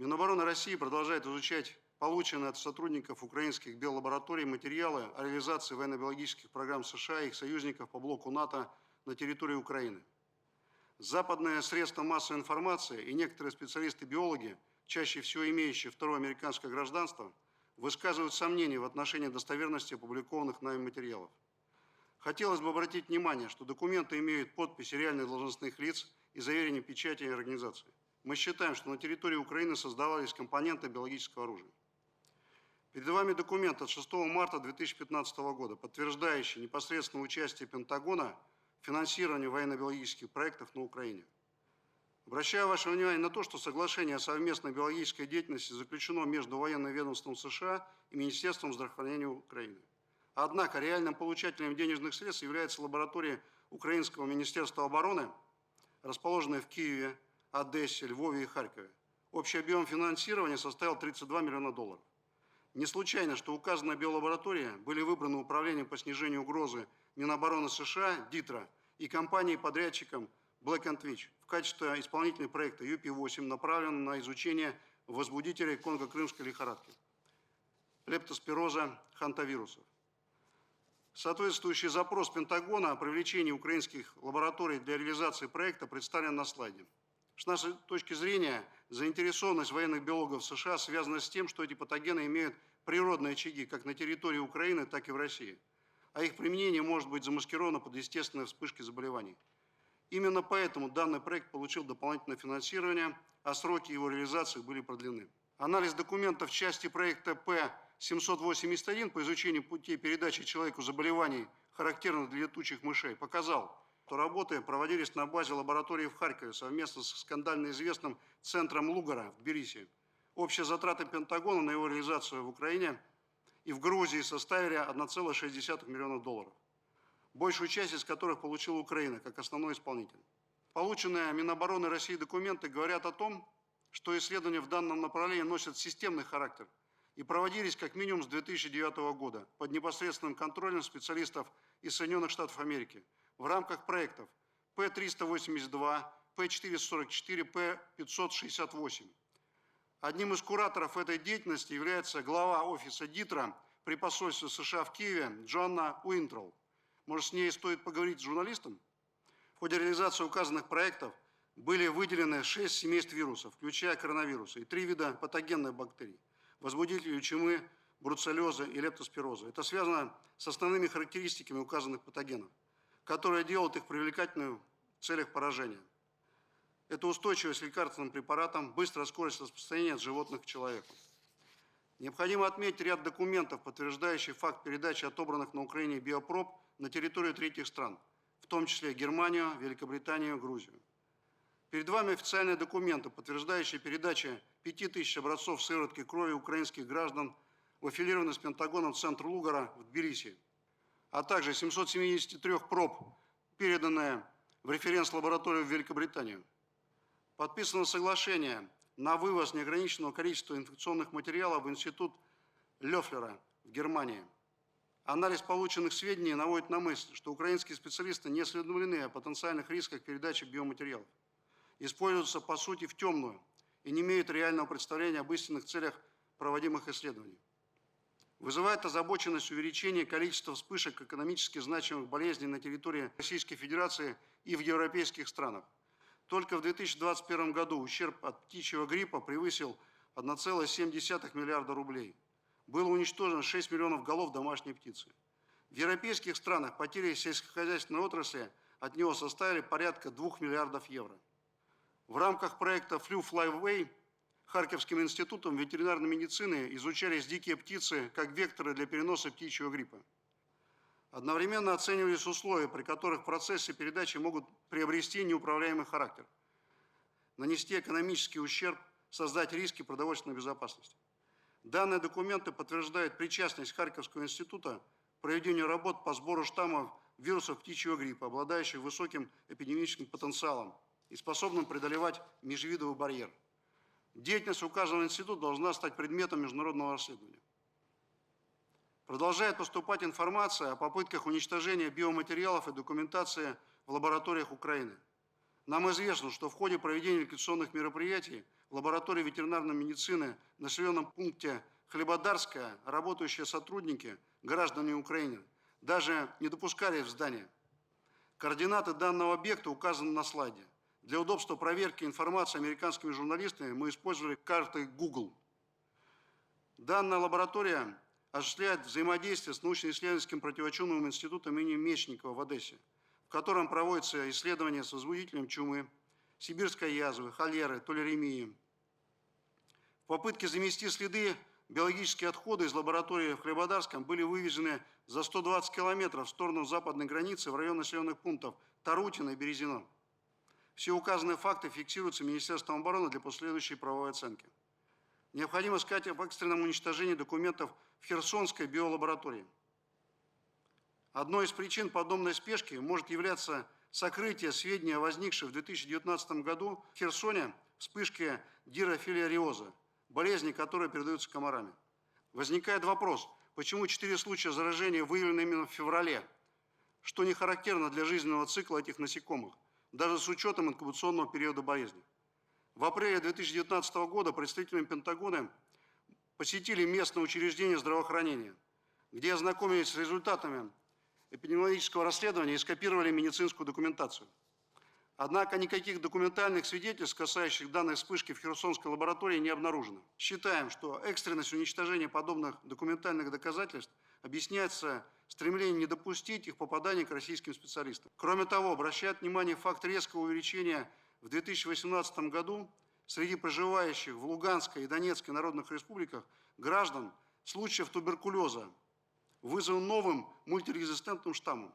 Минобороны России продолжает изучать полученные от сотрудников украинских биолабораторий материалы о реализации военно-биологических программ США и их союзников по блоку НАТО на территории Украины. Западные средства массовой информации и некоторые специалисты-биологи, чаще всего имеющие второе американское гражданство, высказывают сомнения в отношении достоверности опубликованных нами материалов. Хотелось бы обратить внимание, что документы имеют подписи реальных должностных лиц и заверение печати организации. Мы считаем, что на территории Украины создавались компоненты биологического оружия. Перед вами документ от 6 марта 2015 года, подтверждающий непосредственное участие Пентагона в финансировании военно-биологических проектов на Украине. Обращаю ваше внимание на то, что соглашение о совместной биологической деятельности заключено между военным ведомством США и Министерством здравоохранения Украины. Однако реальным получателем денежных средств является лаборатория Украинского Министерства обороны, расположенная в Киеве, Одессе, Львове и Харькове. Общий объем финансирования составил 32 миллиона долларов. Не случайно, что указанные биолаборатории были выбраны Управлением по снижению угрозы Минобороны США, ДИТРА, и компанией-подрядчиком Black Witch в качестве исполнительной проекта UP-8, направленного на изучение возбудителей конго-крымской лихорадки, лептоспироза, хантавирусов. Соответствующий запрос Пентагона о привлечении украинских лабораторий для реализации проекта представлен на слайде. С нашей точки зрения, заинтересованность военных биологов США связана с тем, что эти патогены имеют природные очаги как на территории Украины, так и в России. А их применение может быть замаскировано под естественные вспышки заболеваний. Именно поэтому данный проект получил дополнительное финансирование, а сроки его реализации были продлены. Анализ документов части проекта П-781 по изучению путей передачи человеку заболеваний, характерных для летучих мышей, показал, что работы проводились на базе лаборатории в Харькове совместно с скандально известным центром Лугара в Тбилиси. Общие затраты Пентагона на его реализацию в Украине и в Грузии составили 1,6 миллиона долларов большую часть из которых получила Украина как основной исполнитель. Полученные Минобороны России документы говорят о том, что исследования в данном направлении носят системный характер и проводились как минимум с 2009 года под непосредственным контролем специалистов из Соединенных Штатов Америки в рамках проектов П-382, П-444, П-568. Одним из кураторов этой деятельности является глава офиса ДИТРА при посольстве США в Киеве Джоанна Уинтрол. Может, с ней стоит поговорить с журналистом? В ходе реализации указанных проектов были выделены 6 семейств вирусов, включая коронавирусы, и три вида патогенных бактерий, возбудителей чумы, бруцеллеза и лептоспироза. Это связано с основными характеристиками указанных патогенов, которые делают их привлекательными в целях поражения. Это устойчивость к лекарственным препаратам, быстрая скорость распространения от животных к человеку. Необходимо отметить ряд документов, подтверждающих факт передачи отобранных на Украине биопроб на территорию третьих стран, в том числе Германию, Великобританию, Грузию. Перед вами официальные документы, подтверждающие передачу 5000 образцов сыворотки крови украинских граждан в аффилированный с Пентагоном центр Лугара в Тбилиси, а также 773 проб, переданные в референс-лабораторию в Великобританию. Подписано соглашение на вывоз неограниченного количества инфекционных материалов в институт Лёфлера в Германии. Анализ полученных сведений наводит на мысль, что украинские специалисты не осведомлены о потенциальных рисках передачи биоматериалов. Используются, по сути, в темную и не имеют реального представления об истинных целях проводимых исследований. Вызывает озабоченность увеличение количества вспышек экономически значимых болезней на территории Российской Федерации и в европейских странах. Только в 2021 году ущерб от птичьего гриппа превысил 1,7 миллиарда рублей. Было уничтожено 6 миллионов голов домашней птицы. В европейских странах потери сельскохозяйственной отрасли от него составили порядка 2 миллиардов евро. В рамках проекта Flu Fly Away Харьковским институтом ветеринарной медицины изучались дикие птицы как векторы для переноса птичьего гриппа. Одновременно оценивались условия, при которых в процессе передачи могут приобрести неуправляемый характер, нанести экономический ущерб, создать риски продовольственной безопасности. Данные документы подтверждают причастность Харьковского института к проведению работ по сбору штаммов вирусов птичьего гриппа, обладающих высоким эпидемическим потенциалом и способным преодолевать межвидовый барьер. Деятельность указанного института должна стать предметом международного расследования. Продолжает поступать информация о попытках уничтожения биоматериалов и документации в лабораториях Украины. Нам известно, что в ходе проведения ликвидационных мероприятий в лаборатории ветеринарной медицины в населенном пункте Хлебодарская работающие сотрудники, граждане Украины, даже не допускали в здание. Координаты данного объекта указаны на слайде. Для удобства проверки информации американскими журналистами мы использовали карты Google. Данная лаборатория осуществляет взаимодействие с научно-исследовательским противочумным институтом имени Мечникова в Одессе, в котором проводятся исследования с возбудителем чумы, сибирской язвы, холеры, толеремии. В попытке замести следы биологические отходы из лаборатории в Хлебодарском были вывезены за 120 километров в сторону западной границы в район населенных пунктов Тарутино и Березино. Все указанные факты фиксируются Министерством обороны для последующей правовой оценки. Необходимо сказать об экстренном уничтожении документов в Херсонской биолаборатории. Одной из причин подобной спешки может являться сокрытие сведений о возникшей в 2019 году в Херсоне вспышке дирофилариоза, болезни, которая передаются комарами. Возникает вопрос, почему четыре случая заражения выявлены именно в феврале, что не характерно для жизненного цикла этих насекомых, даже с учетом инкубационного периода болезни. В апреле 2019 года представители Пентагона посетили местное учреждение здравоохранения, где ознакомились с результатами эпидемиологического расследования и скопировали медицинскую документацию. Однако никаких документальных свидетельств, касающих данной вспышки в Херсонской лаборатории, не обнаружено. Считаем, что экстренность уничтожения подобных документальных доказательств объясняется стремлением не допустить их попадания к российским специалистам. Кроме того, обращает внимание факт резкого увеличения в 2018 году среди проживающих в Луганской и Донецкой народных республиках граждан случаев туберкулеза, вызван новым мультирезистентным штаммом.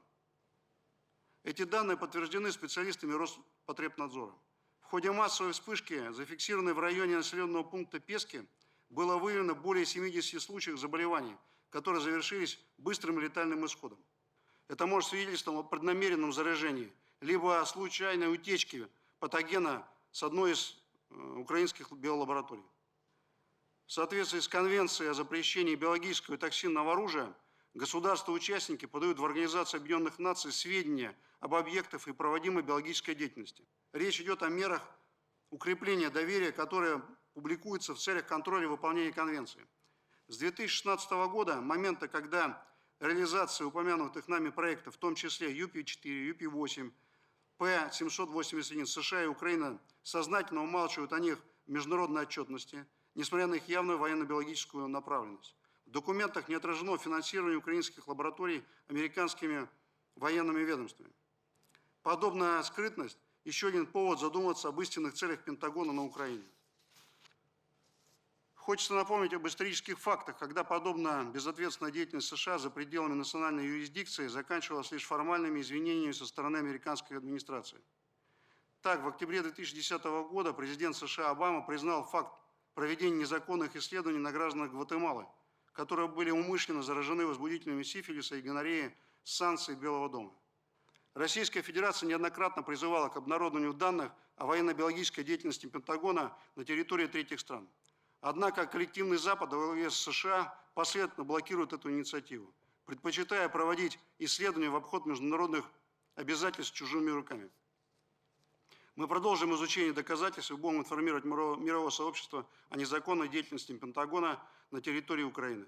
Эти данные подтверждены специалистами Роспотребнадзора. В ходе массовой вспышки, зафиксированной в районе населенного пункта Пески, было выявлено более 70 случаев заболеваний, которые завершились быстрым летальным исходом. Это может свидетельствовать о преднамеренном заражении, либо о случайной утечке патогена с одной из э, украинских биолабораторий. В соответствии с Конвенцией о запрещении биологического и токсинного оружия, государства-участники подают в Организацию Объединенных Наций сведения об объектах и проводимой биологической деятельности. Речь идет о мерах укрепления доверия, которые публикуются в целях контроля выполнения Конвенции. С 2016 года, момента, когда реализация упомянутых нами проектов, в том числе ЮПИ-4, ЮПИ-8, П-781 США и Украина сознательно умалчивают о них в международной отчетности, несмотря на их явную военно-биологическую направленность. В документах не отражено финансирование украинских лабораторий американскими военными ведомствами. Подобная скрытность – еще один повод задуматься об истинных целях Пентагона на Украине. Хочется напомнить об исторических фактах, когда подобная безответственная деятельность США за пределами национальной юрисдикции заканчивалась лишь формальными извинениями со стороны американской администрации. Так, в октябре 2010 года президент США Обама признал факт проведения незаконных исследований на гражданах Гватемалы, которые были умышленно заражены возбудителями сифилиса и гонореи с санкций Белого дома. Российская Федерация неоднократно призывала к обнародованию данных о военно-биологической деятельности Пентагона на территории третьих стран – Однако коллективный Запад с США последовательно блокирует эту инициативу, предпочитая проводить исследования в обход международных обязательств чужими руками. Мы продолжим изучение доказательств и будем информировать мировое сообщество о незаконной деятельности Пентагона на территории Украины.